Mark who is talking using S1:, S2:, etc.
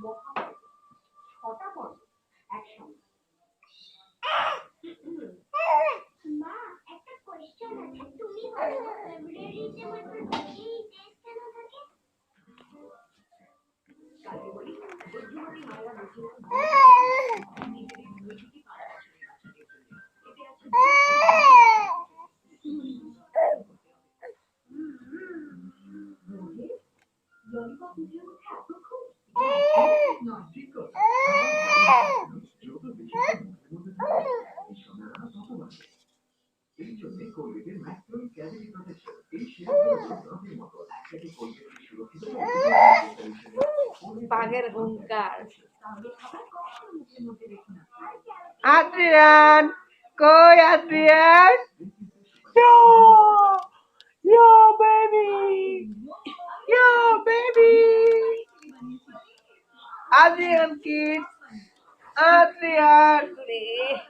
S1: মহাভারত ছটা পর্ব একসঙ্গে
S2: মা কোশ্চেন তুমি বলো ফেব্রুয়ারিতে মাত্র
S1: এত খুব
S3: Pangerungan
S1: Adrian,
S4: kau Adrian? Yo!
S1: Adrian Kids,
S4: Adrian Kids.